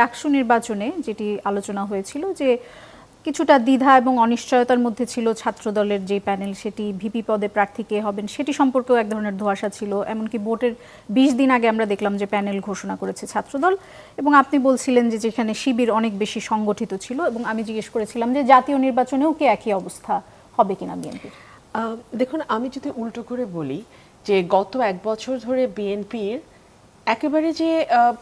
ডাকসু নির্বাচনে যেটি আলোচনা হয়েছিল যে কিছুটা দ্বিধা এবং অনিশ্চয়তার মধ্যে ছিল ছাত্রদলের যে প্যানেল, সেটি ভিপি পদে প্রার্থী কে হবেন সেটি সম্পর্কেও এক ধরনের ধোঁয়াশা ছিল। এমনকি ভোটের বিশ দিন আগে আমরা দেখলাম যে প্যানেল ঘোষণা করেছে ছাত্রদল। এবং আপনি বলছিলেন যে যেখানে শিবির অনেক বেশি সংগঠিত ছিল এবং আমি জিজ্ঞেস করেছিলাম যে জাতীয় নির্বাচনেও কি একই অবস্থা হবে কিনা বিএনপি দেখুন, আমি যদি উল্টো করে বলি যে গত এক বছর ধরে বিএনপির একেবারে যে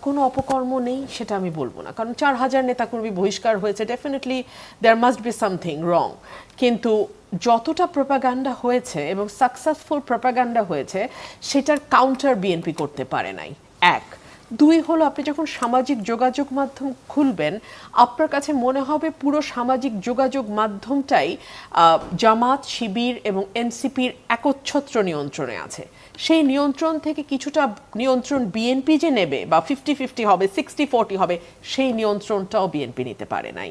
কোনো অপকর্ম নেই সেটা আমি বলব না। কারণ চার হাজার নেতাকর্মী বহিষ্কার হয়েছে definitely there must be something wrong কিন্তু যতটা প্রপাগান্ডা হয়েছে এবং সাকসেসফুল প্রপাগান্ডা হয়েছে, সেটার কাউন্টার বিএনপি করতে পারে নাই। এক দুই হলো আপনি যখন সামাজিক যোগাযোগ মাধ্যম খুলবেন, আপনার কাছে মনে হবে পুরো সামাজিক যোগাযোগ মাধ্যমটাই জামাত, শিবির এবং এনসিপির একচ্ছত্র নিয়ন্ত্রণে আছে। সেই নিয়ন্ত্রণ থেকে কিছুটা নিয়ন্ত্রণ বিএনপি যে নেবে বা ফিফটি ফিফটি হবে সিক্সটি ফোরটি হবে, সেই নিয়ন্ত্রণটাও বিএনপি নিতে পারে নাই।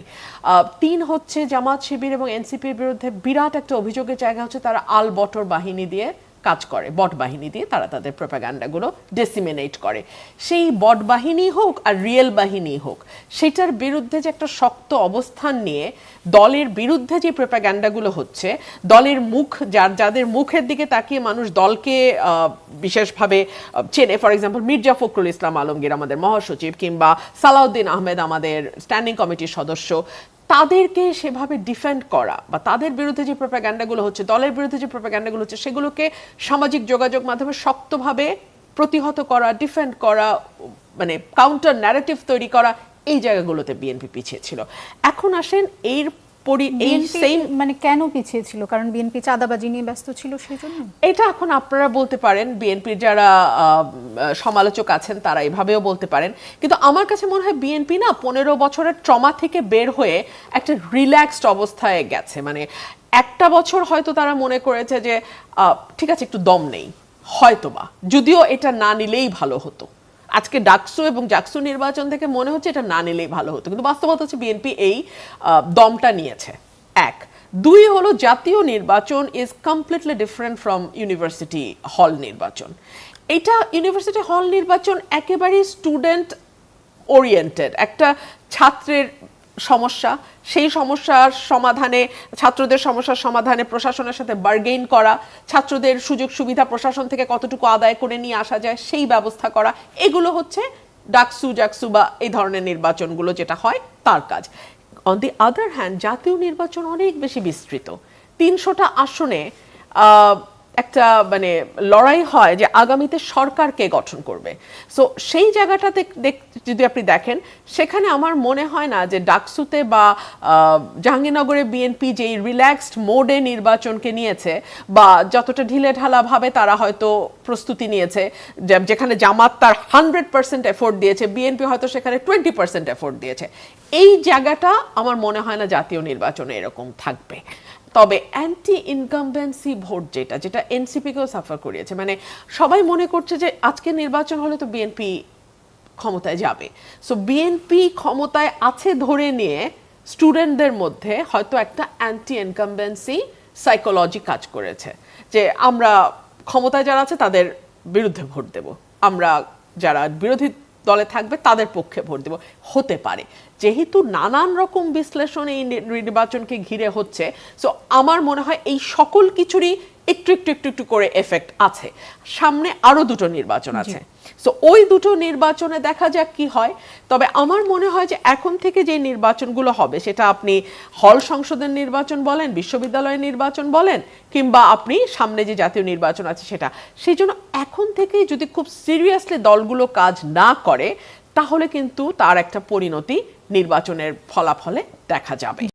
তিন হচ্ছে জামাত, শিবির এবং এনসিপির বিরুদ্ধে বিরাট একটা অভিযোগের জায়গা হচ্ছে তারা আল বটর বাহিনী দিয়ে কাজ করে। বট বাহিনী দিয়ে তারা তাদের প্রপাগান্ডাগুলো ডেসিমিনেট করে। সেই বট বাহিনী হোক আর রিয়েল বাহিনী হোক, সেটার বিরুদ্ধে যে একটা শক্ত অবস্থান নিয়ে দলের বিরুদ্ধে যে প্রপাগান্ডাগুলো হচ্ছে, দলের মুখ, যার, যাদের মুখের দিকে তাকিয়ে মানুষ দলকে বিশেষভাবে চেনে ফর এক্সাম্পল মির্জা ফখরুল ইসলাম আলমগীর আমাদের মহাসচিব কিংবা সালাউদ্দিন আহমেদ আমাদের স্ট্যান্ডিং কমিটির সদস্য তাদেরকে সেভাবে ডিফেন্ড করা বা তাদের বিরুদ্ধে যে প্রোপাগ্যান্ডাগুলো হচ্ছে, দলের বিরুদ্ধে যে প্রোপাগ্যান্ডাগুলো হচ্ছে, সেগুলোকে সামাজিক যোগাযোগ মাধ্যমে শক্তভাবে প্রতিহত করা ডিফেন্ড করা মানে কাউন্টার ন্যারেটিভ তৈরি করা, এই জায়গাগুলোতে বিএনপি পিছিয়ে ছিল। এখন আসেন এর এই বিএনপি সেম মানে কেন পিছিয়ে ছিল? কারণ বিএনপি চাঁদাবাজি নিয়ে ব্যস্ত ছিল সেই জন্য এটা এখন আপনারা বলতে পারেন বিএনপির যারা সমালোচক আছেন তারা এভাবেও বলতে পারেন। কিন্তু আমার কাছে মনে হয় বিএনপি না পনেরো বছরের ট্রমা থেকে বের হয়ে একটা রিল্যাক্সড অবস্থায় গেছে। মানে একটা বছর হয়তো তারা মনে করেছে যে আহ, ঠিক আছে একটু দম নেই হয়তোবা। যদিও এটা না নিলেই ভালো হতো। আজকে ডাকসু এবং জাকসু নির্বাচন থেকে মনে হচ্ছে এটা না নিলেই ভালো হতো। কিন্তু বাস্তবতা হচ্ছে বিএনপি এই দমটা নিয়েছে। এক। দুই হলো জাতীয় নির্বাচন is completely different from university hall নির্বাচন। এটা ইউনিভার্সিটি হল নির্বাচন একেবারেই স্টুডেন্ট ওরিয়েন্টেড একটা ছাত্রের সমস্যা, সেই সমস্যার সমাধানে, ছাত্রদের সমস্যার সমাধানে প্রশাসনের সাথে বার্গেইন করা, ছাত্রদের সুযোগ সুবিধা প্রশাসন থেকে কতটুকু আদায় করে নিয়ে আসা যায়, সেই ব্যবস্থা করা, এগুলো হচ্ছে ডাকসু, জাকসু বা এই ধরনের নির্বাচনগুলো যেটা হয় তার কাজ। অন দি আদার হ্যান্ড জাতীয় নির্বাচন অনেক বেশি বিস্তৃত। তিনশোটা আসনে একটা মানে লড়াই হয় যে আগামীতে সরকার কে গঠন করবে। সো সেই জায়গাটাতে যদি আপনি দেখেন, সেখানে আমার মনে হয় না যে ডাকসুতে বা জাহাঙ্গীরনগরে বিএনপি যেই রিল্যাক্সড মোডে নির্বাচনকে নিয়েছে বা যতটা ঢিলে ঢালা ভাবে তারা হয়তো প্রস্তুতি নিয়েছে যেখানে জামাত তার হান্ড্রেড পার্সেন্ট এফোর্ট দিয়েছে, বিএনপি হয়তো সেখানে টোয়েন্টি পার্সেন্ট এফোর্ট দিয়েছে। এই জায়গাটা আমার মনে হয় না জাতীয় নির্বাচনে এরকম থাকবে। তবে অ্যান্টি ইনকামবেন্সি ভোট যেটা যেটা এনসিপিকেও সাফার করিয়েছে। মানে সবাই মনে করছে যে আজকে নির্বাচন হলে তো বিএনপি ক্ষমতায় যাবে। সো বিএনপি ক্ষমতায় আছে ধরে নিয়ে স্টুডেন্টদের মধ্যে হয়তো একটা অ্যান্টি ইনকামবেন্সি সাইকোলজি কাজ করেছে। যে আমরা ক্ষমতায় যারা আছে তাদের বিরুদ্ধে ভোট দেব। আমরা যারা বিরোধী দলে থাকবে, তাদের পক্ষে ভোট দেব। হতে পারে। যেহেতু নানান রকম বিশ্লেষণ এই নির্বাচনকে ঘিরে হচ্ছে সো আমার মনে হয় এই সকল কিছুরই একটু একটু একটু একটু করে এফেক্ট আছে। সামনে আরও দুটো নির্বাচন আছে। সো ওই দুটো নির্বাচনে দেখা যাক কি হয়। তবে আমার মনে হয় যে এখন থেকে যে নির্বাচনগুলো হবে সেটা আপনি হল সংসদের নির্বাচন বলেন বিশ্ববিদ্যালয়ের নির্বাচন বলেন কিংবা আপনি সামনে যে জাতীয় নির্বাচন আছে সেটা। সেই জন্য এখন থেকেই যদি খুব সিরিয়াসলি দলগুলো কাজ না করে তাহলে কিন্তু তার একটা পরিণতি নির্বাচনের ফলাফলে দেখা যাবে।